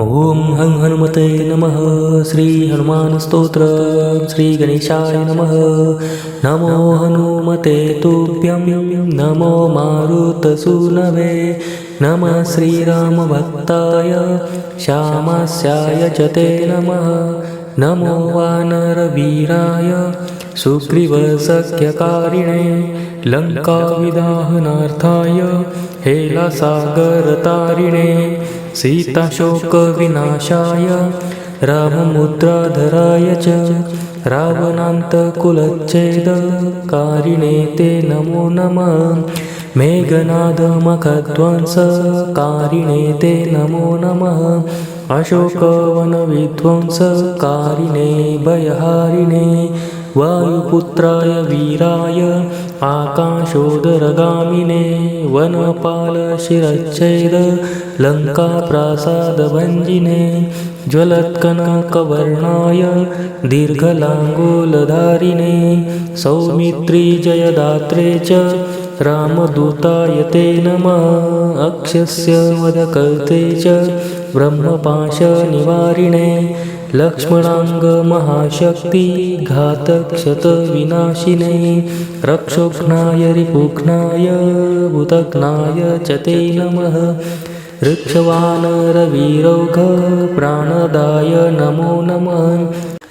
ॐ हं हनुमते नमः श्रीहनुमानस्तोत्र श्रीगणेशाय नमः। नमो हनुमते तुभ्यं नमो मारुतसूनवे। नमः श्रीरामभक्ताय श्यामास्याय च ते नमः। नमो वानरवीराय सुग्रीवसख्यकारिणे लङ्काविदाहनार्थाय हेलासागरतारिणे सीताशोकविनाशाय राममुद्राधराय च रावणान्तकुलच्छेदकारिणे ते नमो नमः। मेघनादमखध्वंसकारिणे ते नमो नमः। अशोकवनविध्वंसकारिणे भयहारिणे वायुपुत्राय वीराय आकाशोदरगामिने वनपालशिरच्छेद लङ्काप्रासादभञ्जिने ज्वलत्कनकवर्णाय दीर्घलाङ्गूलधारिणे सौमित्रीजयदात्रे च रामदूताय ते नमः अक्षस्य वदकर्ते च ब्रह्मपाशनिवारिणे लक्ष्मणाङ्गमहाशक्तिघातक्षतविनाशिने रक्षोघ्नाय रिपुघ्नाय भूतघ्नाय च ते नमः। ऋक्षवानरवीरौघप्राणदाय नमो नमः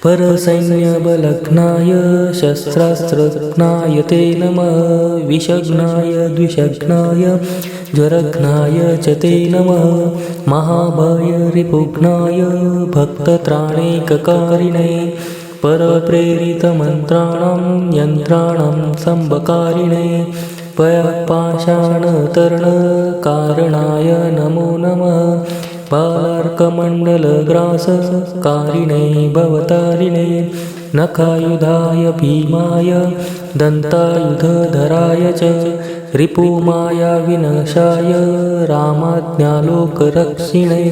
परसैन्यबलघ्नाय शस्त्रास्त्रघ्नाय ते नमः। विषघ्नाय द्विषघ्नाय ज्वरघ्नाय च ते नमः। महाभयरिपुघ्नाय भक्तत्राणैककारिणे परप्रेरितमन्त्राणां यन्त्राणां सम्बकारिणे पयःपाषाणतरणकारणाय नमो नमः बालार्कमण्डलग्रासकारिणे भवतारिणे नखायुधाय भीमाय दन्तायुधधराय च रिपुमाया विनशाय रामाज्ञालोकरक्षिणे।